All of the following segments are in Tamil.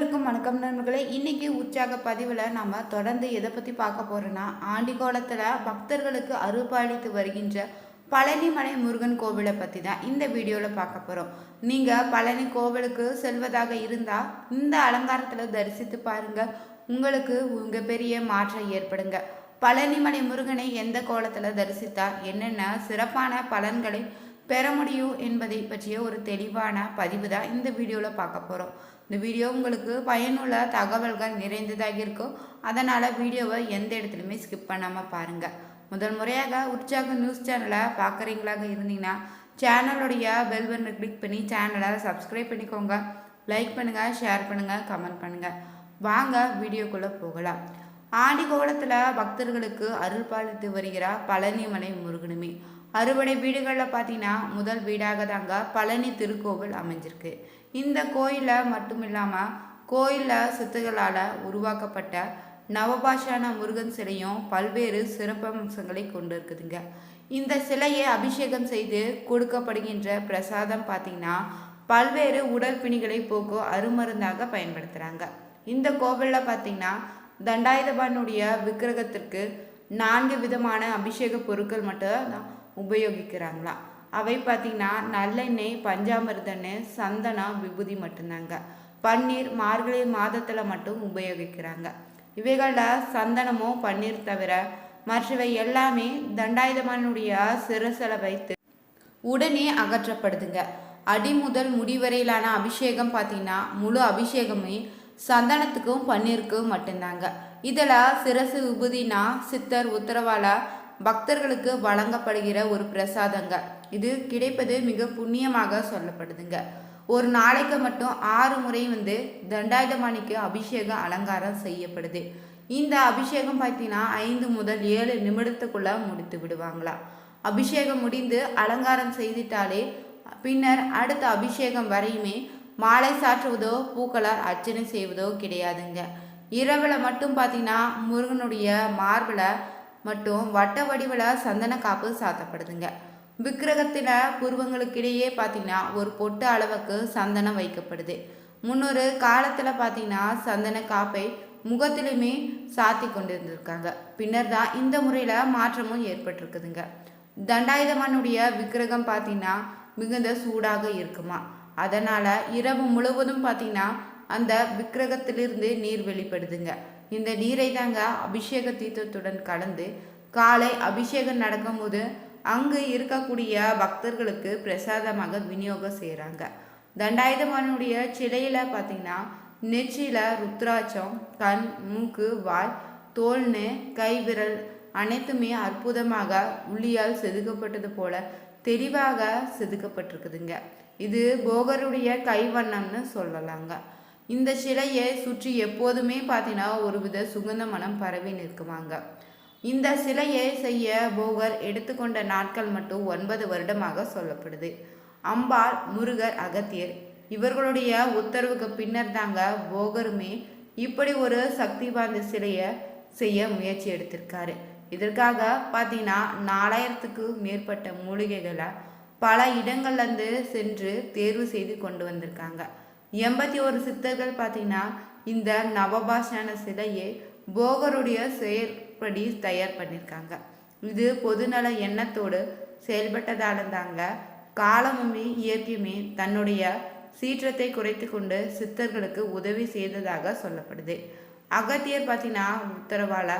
அனைவருக்கும் வணக்கம் நண்பர்களே. இன்னைக்கு உற்சாக பதிவில் நம்ம தொடர்ந்து எதை பற்றி பார்க்க போகிறோன்னா ஆண்டிகோலத்தில் பக்தர்களுக்கு அருள்பாலித்து வருகின்ற பழனிமலை முருகன் கோவிலை பற்றி தான் இந்த வீடியோவில் பார்க்க போகிறோம் நீங்கள் பழனி கோவிலுக்கு செல்வதாக இருந்தால் இந்த அலங்காரத்தில் தரிசித்து பாருங்கள் உங்களுக்கு உங்கள் பெரிய மாற்றம் ஏற்படுங்க. பழனிமலை முருகனை எந்த கோலத்தில் தரிசித்தால் என்னென்ன சிறப்பான பலன்களை பெற முடியும் என்பதை பற்றிய ஒரு தெளிவான பதிவு தான் இந்த வீடியோவில் பார்க்க போகிறோம் இந்த வீடியோ உங்களுக்கு பயனுள்ள தகவல்கள் நிறைந்ததாக இருக்கும். அதனால் வீடியோவை எந்த இடத்துலையுமே ஸ்கிப் பண்ணாமல் பாருங்கள் முதல் முறையாக உற்சாக நியூஸ் சேனலை பார்க்குறீங்களாக இருந்தீங்கன்னா சேனலுடைய பெல் பட்டனை கிளிக் பண்ணி சேனலை சப்ஸ்கிரைப் பண்ணிக்கோங்க. லைக் பண்ணுங்கள் ஷேர் பண்ணுங்கள் கமெண்ட் பண்ணுங்கள் வாங்க வீடியோக்குள்ளே போகலாம். ஆண்டிகோலத்தில் பக்தர்களுக்கு அருள் பாலித்து வருகிறார் பழனிமலை முருகனுமே. அறுபடை வீடுகளில் பார்த்தீங்கன்னா முதல் வீடாக தாங்க பழனி திருக்கோவில் அமைஞ்சிருக்கு. இந்த கோயிலில் மட்டும் இல்லாமல் கோயிலில் சித்துகளால் உருவாக்கப்பட்ட நவபாஷான முருகன் சிலையும் பல்வேறு சிறப்பம்சங்களை கொண்டு இருக்குதுங்க இந்த சிலையை அபிஷேகம் செய்து கொடுக்கப்படுகின்ற பிரசாதம் பார்த்தீங்கன்னா பல்வேறு உடல் பிணிகளை போக்கும் அருமருந்தாக பயன்படுத்துகிறாங்க இந்த கோவிலில் பார்த்தீங்கன்னா தண்டாயுதபானுடைய விக்கிரகத்திற்கு நான்கு விதமான அபிஷேக பொருட்கள் மட்டும் தான் உபயோகிக்கிறாங்களாம் அவை பார்த்திங்கன்னா நல்லெண்ணெய் பஞ்சாமிர்தன்னு சந்தனம் விபூதி மட்டும்தாங்க. பன்னீர் மார்கழி மாதத்தில் மட்டும் உபயோகிக்கிறாங்க. இவைகளில் சந்தனமும் பன்னீர் தவிர மற்றவை எல்லாமே தண்டாயுதமானுடைய சிறசலை வைத்து உடனே அகற்றப்படுதுங்க. அடி முதல் முடிவரையிலான அபிஷேகம் பார்த்தீங்கன்னா முழு அபிஷேகமே சந்தனத்துக்கும் பன்னீருக்கும் மட்டும்தாங்க. இதில் சிரசு விபூதினா சித்தர் உத்தரவால பக்தர்களுக்கு வழங்கப்படுகிற ஒரு பிரசாதங்க. இது கிடைப்பது மிக புண்ணியமாக சொல்லப்படுதுங்க. ஒரு நாளைக்கு மட்டும் ஆறு முறை வந்து தண்டாயுதமானிக்கு அபிஷேகம் அலங்காரம் செய்யப்படுது. இந்த அபிஷேகம் பார்த்தீங்கன்னா ஐந்து முதல் ஏழு நிமிடத்துக்குள்ள முடித்து விடுவாங்களாம் அபிஷேகம் முடிந்து அலங்காரம் செய்துட்டாலே பின்னர் அடுத்த அபிஷேகம் வரையுமே மாலை சாற்றுவதோ பூக்களால் அர்ச்சனை செய்வதோ கிடையாதுங்க. இரவில் மட்டும் பார்த்தீங்கன்னா முருகனுடைய மார்பில் மட்டும் வட்ட வடிவில் சந்தன காப்பு சாத்தப்படுதுங்க. விக்கிரகத்தில் புருவங்களுக்கிடையே பார்த்தீங்கன்னா ஒரு பொட்டு அளவுக்கு சந்தனம் வைக்கப்படுது. முன்னொரு காலத்தில் பார்த்தீங்கன்னா சந்தன காப்பை முகத்திலுமே சாத்தி கொண்டு இருந்திருக்காங்க பின்னர் தான் இந்த முறையில் மாற்றமும் ஏற்பட்டிருக்குதுங்க. தண்டாயுதமானுடைய விக்கிரகம் பார்த்தீங்கன்னா மிகுந்த சூடாக இருக்குமா? அதனால் இரவு முழுவதும் பார்த்தீங்கன்னா அந்த விக்கிரகத்திலிருந்து நீர் வெளிப்படுதுங்க. இந்த நீரை தாங்க அபிஷேக தீர்த்தத்துடன் கலந்து காலை அபிஷேகம் நடக்கும்போது அங்கு இருக்கக்கூடிய பக்தர்களுக்கு பிரசாதமாக விநியோகம் செய்கிறாங்க தண்டாயுதமானுடைய சிலையில் பார்த்தீங்கன்னா நெச்சியில் ருத்ராட்சம் கண் மூக்கு வாய் தோல்னு கைவிரல் அனைத்துமே அற்புதமாக உள்ளியால் செதுக்கப்பட்டது போல தெளிவாக செதுக்கப்பட்டிருக்குதுங்க. இது போகருடைய கைவண்ணம்னு சொல்லலாங்க. இந்த சிலையை சுற்றி எப்போதுமே பார்த்தீங்கன்னா ஒரு வித சுகந்த மனம் பரவி நிற்குவாங்க இந்த சிலையை செய்ய போகர் எடுத்துக்கொண்ட நாட்கள் மட்டும் ஒன்பது வருடமாக சொல்லப்படுது. அம்பாள் முருகர் அகத்தியர் இவர்களுடைய உத்தரவுக்கு பின்னர் தாங்க போகருமே இப்படி ஒரு சக்தி வாய்ந்த சிலையை செய்ய முயற்சி எடுத்திருக்காரு. இதற்காக பார்த்தீங்கன்னா நாலாயிரத்துக்கு மேற்பட்ட மூலிகைகளை பல இடங்கள்லேருந்து சென்று தேர்வு செய்து கொண்டு வந்திருக்காங்க. எண்பத்தி ஒரு சித்தர்கள் பார்த்தீங்கன்னா இந்த நவபாஷான சிலையை போகருடைய செயற்படி தயார் பண்ணியிருக்காங்க. இது பொதுநல எண்ணத்தோடு செயல்பட்டதால தாங்க காலமுமே இயற்கையுமே தன்னுடைய சீற்றத்தை குறைத்து கொண்டு சித்தர்களுக்கு உதவி செய்ததாக சொல்லப்படுது. அகத்தியர் பார்த்தீங்கன்னா உத்தரவால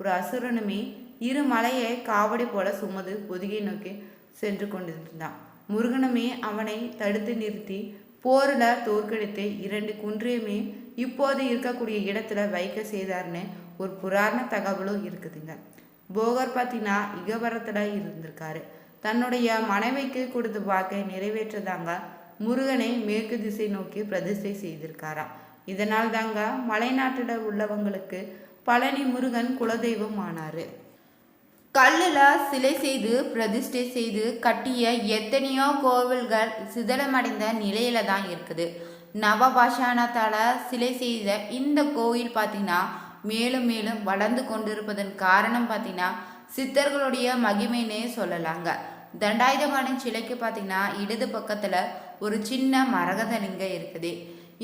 ஒரு அசுரனுமே இரு மலையை காவடி போல சுமது பொதுகை நோக்கி சென்று கொண்டிருந்தான். முருகனுமே அவனை தடுத்து நிறுத்தி போரில் தோற்கடித்து இரண்டு குன்றையுமே இப்போது இருக்கக்கூடிய இடத்துல வைக்க செய்தார்னு ஒரு புராண தகவலும் இருக்குதுங்க. போகர் பார்த்தீங்கன்னா இகவரத்தில் இருந்திருக்காரு. தன்னுடைய மனைவிக்கு கொடுத்த வாக்கை நிறைவேற்றதாங்க முருகனை மேற்கு திசை நோக்கி பிரதிஷ்டை செய்திருக்காராம். இதனால் தாங்க மலைநாட்டில் உள்ளவங்களுக்கு பழனி முருகன் குலதெய்வம் ஆனார். கல்லில் சிலை செய்து பிரதிஷ்டை செய்து கட்டிய எத்தனையோ கோவில்கள் சிதலமடைந்த நிலையில தான் இருக்குது. நவபாஷானத்தால் சிலை செய்த இந்த கோயில் பார்த்தீங்கன்னா மேலும் மேலும் வளர்ந்து கொண்டிருப்பதன் காரணம் பார்த்தீங்கன்னா சித்தர்களுடைய மகிமைன்னே சொல்லலாங்க. தண்டாயுதபாணி சிலைக்கு பார்த்தீங்கன்னா இடது பக்கத்தில் ஒரு சின்ன மரகதலிங்கம் இருக்குது.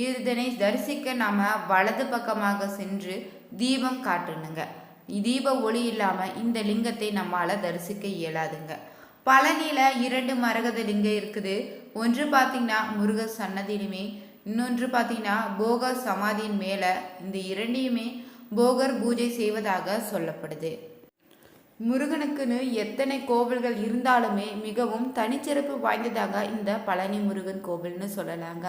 இதனை தரிசிக்க நாம் வலது பக்கமாக சென்று தீபம் காட்டணுங்க. தீப ஒளி இல்லாமல் இந்த லிங்கத்தை நம்மால தரிசிக்க இயலாதுங்க. பழனியில் இரண்டு மரகத லிங்கம் இருக்குது. ஒன்று பார்த்தீங்கன்னா முருக சன்னதியிலுமே இன்னொன்று பார்த்தீங்கன்னா போகர் சமாதியின் மேலே இந்த இரண்டையுமே போகர் பூஜை செய்வதாக சொல்லப்படுது. முருகனுக்குன்னு எத்தனை கோவில்கள் இருந்தாலுமே மிகவும் தனிச்சிறப்பு வாய்ந்ததாக இந்த பழனி முருகன் கோவில்னு சொல்லலாங்க.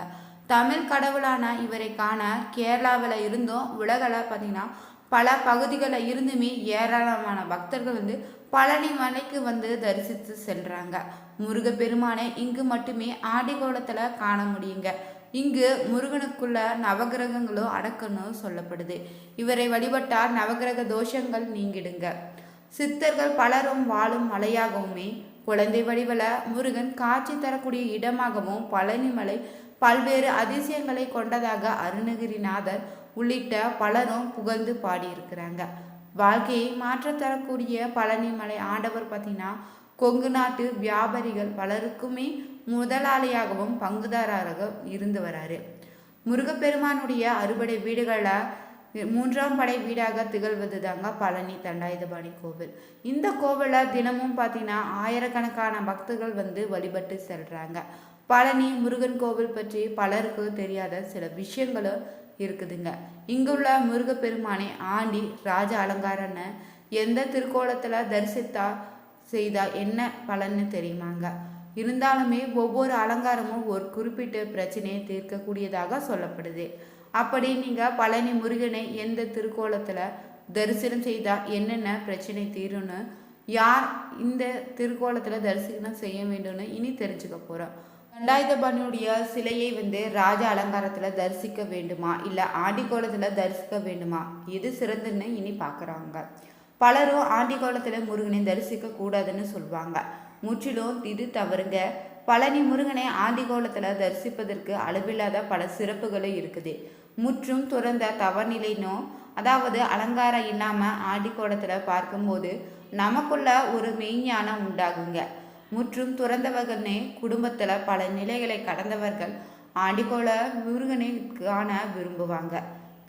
தமிழ் கடவுளான இவரை காண கேரளாவில் இருந்தும் உலகில் பார்த்தீங்கன்னா பல பகுதிகளில் இருந்துமே ஏராளமான பக்தர்கள் வந்து பழனி மலைக்கு வந்து தரிசித்து செல்றாங்க. முருகப்பெருமானை இங்கு மட்டுமே ஆடிகோலத்தில் காண முடியுங்க. இங்கு முருகனுக்குள்ள நவகிரகங்களும் அடக்கணும் சொல்லப்படுது. இவரை வழிபட்டால் நவகிரக தோஷங்கள் நீங்கிடுங்க. சித்தர்கள் பலரும் வாழும் மலையாகவுமே குழந்தை வடிவில் முருகன் காட்சி தரக்கூடிய இடமாகவும் பழனிமலை பல்வேறு அதிசயங்களை கொண்டதாக அருணகிரிநாதர் உள்ளிட்ட பலரும் புகழ்ந்து பாடியிருக்கிறாங்க. வாழ்க்கையை மாற்றத்தரக்கூடிய பழனிமலை ஆண்டவர் பார்த்தீங்கன்னா கொங்கு நாட்டு வியாபாரிகள் பலருக்குமே முதலாளியாகவும் பங்குதாரராக இருந்து வராரு. முருகப்பெருமானுடைய அறுபடை வீடுகளில் மூன்றாம் படை வீடாக திகழ்வது தாங்க பழனி தண்டாயுதபாணி கோவில். இந்த கோவிலில் தினமும் பார்த்தீங்கன்னா ஆயிரக்கணக்கான பக்தர்கள் வந்து வழிபட்டு செல்கிறாங்க பழனி முருகன் கோவில் பற்றி பலருக்கு தெரியாத சில விஷயங்களும் இருக்குதுங்க. இங்குள்ள முருகப்பெருமானை ஆண்டி ராஜ அலங்காரன்னு எந்த திருக்கோலத்தில் தரிசித்தா செய்தா என்ன பலன்னு தெரியுமாங்க. இருந்தாலுமே ஒவ்வொரு அலங்காரமும் ஒரு குறிப்பிட்ட பிரச்சனையை தீர்க்கக்கூடியதாக சொல்லப்படுது. அப்படி நீங்கள் பழனி முருகனை எந்த திருக்கோலத்தில் தரிசனம் செய்தால் என்னென்ன பிரச்சனை தீரும்னு யார் இந்த திருக்கோலத்தில் தரிசனம் செய்ய வேண்டும்னு இனி தெரிஞ்சுக்க போகிறோம் தண்டாயுதபாணியுடைய சிலையை வந்து ராஜ அலங்காரத்தில் தரிசிக்க வேண்டுமா? இல்லை ஆண்டிக்கோலத்தில் தரிசிக்க வேண்டுமா? எது சிறந்துன்னு இனி பார்க்குறாங்க பலரும் ஆண்டிகோலத்தில் முருகனை தரிசிக்க கூடாதுன்னு சொல்லுவாங்க முற்றிலும் இது தவறுங்க. பழனி முருகனை ஆண்டிகோலத்தில் தரிசிப்பதற்கு அளவில்லாத பல சிறப்புகளும் இருக்குது. முற்றும் துறந்த தவநிலைனும் அதாவது அலங்காரம் இல்லாமல் ஆண்டிக்கோலத்தில் பார்க்கும்போது நமக்குள்ள ஒரு மெய்ஞானம் உண்டாகுங்க. முற்றும் துறந்தவர்கள்னே குடும்பத்தில் பல நிலைகளை கடந்தவர்கள் ஆண்டிக்கோல முருகனை காண விரும்புவாங்க.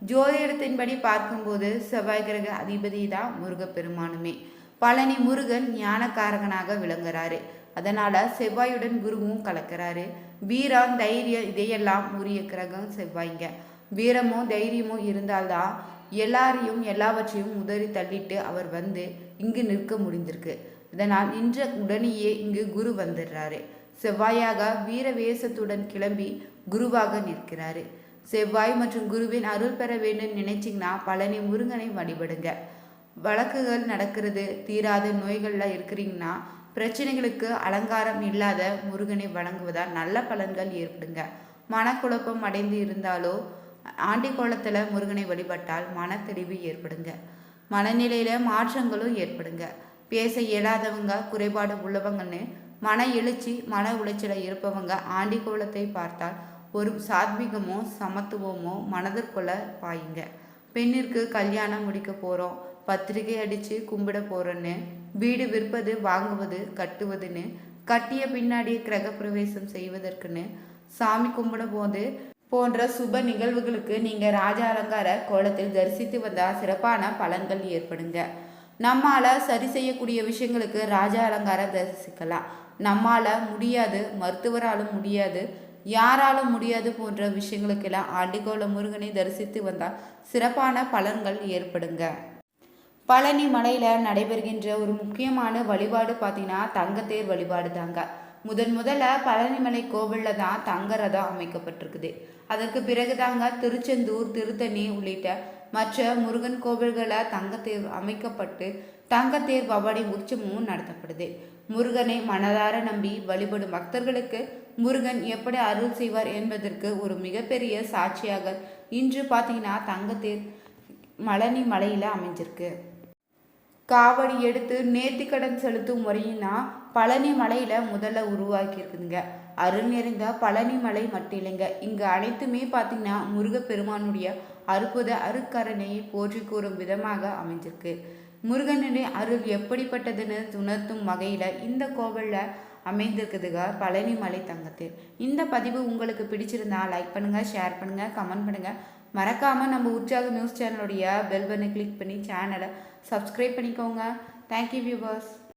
ஜோதிடத்தின்படி பார்க்கும்போது செவ்வாய் கிரக அதிபதி தான் முருகப்பெருமானுமே. பழனி முருகன் ஞானக்காரகனாக விளங்குறாரு. அதனால செவ்வாயுடன் குருவும் கலக்கிறாரு. வீரம் தைரியம் இதையெல்லாம் உரிய கிரகம் செவ்வாய்ங்க. வீரமும் தைரியமும் இருந்தால்தான் எல்லாரையும் எல்லாவற்றையும் உதறி தள்ளிட்டு அவர் வந்து இங்கு நிற்க முடிந்திருக்கு இதனால் நின்ற உடனேயே இங்கு குரு வந்துடுறாரு. செவ்வாயாக வீர வேசத்துடன் கிளம்பி குருவாக நிற்கிறாரு. செவ்வாய் மற்றும் குருவின் அருள் பெற வேண்டும் நினைச்சிங்கன்னா பழனி முருகனை வழிபடுங்க. வழக்குகள் நடக்கிறது தீராத நோய்களில் இருக்கிறீங்கன்னா பிரச்சனைகளுக்கு அலங்காரம் இல்லாத முருகனை வழங்குவதால் நல்ல பலன்கள் ஏற்படுங்க. மனக்குழப்பம் அடைந்து இருந்தாலோ ஆண்டி கோலத்தில் முருகனை வழிபட்டால் மனத்தெளிவு ஏற்படுங்க. மனநிலையில் மாற்றங்களும் ஏற்படுங்க. பேச இயலாதவங்க குறைபாடு உள்ளவங்கன்னு மன எழுச்சி மன உளைச்சலை இருப்பவங்க ஆண்டி கோலத்தை பார்த்தால் ஒரு சாத்விகமோ சமத்துவமோ மனதிற்குள்ள பாயுங்க. பெண்ணிற்கு கல்யாணம் முடிக்க போகிறோம் பத்திரிகை அடித்து கும்பிட போகிறோன்னு வீடு விற்பது வாங்குவது கட்டுவதுன்னு கட்டிய பின்னாடி கிரகப்பிரவேசம் செய்வதற்குன்னு சாமி கும்பிடும் போது போன்ற சுப நிகழ்வுகளுக்கு நீங்கள் ராஜ அலங்கார கோலத்தில் தரிசித்து வந்தால் சிறப்பான பலன்கள் ஏற்படுங்க. நம்மால் சரி செய்யக்கூடிய விஷயங்களுக்கு ராஜ அலங்காரம் தரிசிக்கலாம். நம்மால் முடியாது மருத்துவராலும் முடியாது யாராலும் முடியாது போன்ற விஷயங்களுக்கெல்லாம் ஆண்டிகோல முருகனை தரிசித்து வந்தால் சிறப்பான பலன்கள் ஏற்படுங்க. பழனி மலையில் நடைபெறுகின்ற ஒரு முக்கியமான வழிபாடு பார்த்தீங்கன்னா தங்கத்தேர் வழிபாடு தாங்க. முதன் முதல்ல பழனிமலை கோவிலில் தான் தங்க ரதம் அமைக்கப்பட்டிருக்குது. அதற்கு பிறகு தாங்க திருச்செந்தூர் திருத்தணி உள்ளிட்ட மற்ற முருகன் கோவில்களில் தங்கத்தேர் அமைக்கப்பட்டு தங்கத்தேர் பவானி உற்சவமும் நடத்தப்படுது. முருகனை மனதார நம்பி வழிபடும் பக்தர்களுக்கு முருகன் எப்படி அருள் செய்வார் என்பதற்கு ஒரு மிகப்பெரிய சாட்சியாக இன்று பார்த்தீங்கன்னா தங்கத்தேர் மலனி மலையில் அமைஞ்சிருக்கு. காவடி எடுத்து நேர்த்திக்கடன் செலுத்தும் முறையினா பழனி மலையில் முதல்ல உருவாக்கியிருக்குதுங்க. அருள் நிறைந்த பழனி மலை மட்டும் இல்லைங்க. இங்கே அனைத்துமே பார்த்திங்கன்னா முருகப்பெருமானுடைய அற்புத அருக்கரணையை போற்றி கூறும் விதமாக அமைஞ்சிருக்கு முருகனுடைய அருள் எப்படிப்பட்டதுன்னு உணர்த்தும் வகையில் இந்த கோவிலில் அமைந்திருக்குதுங்க பழனி மலை தங்கத்தில் இந்த பதிவு உங்களுக்கு பிடிச்சிருந்தா லைக் பண்ணுங்கள் ஷேர் பண்ணுங்கள் கமெண்ட் பண்ணுங்கள் மறக்காமல் நம்ம உற்சாக நியூஸ் சேனலுடைய பெல் பட்டனை கிளிக் பண்ணி சேனலை சப்ஸ்கிரைப் பண்ணிக்கோங்க. Thank you viewers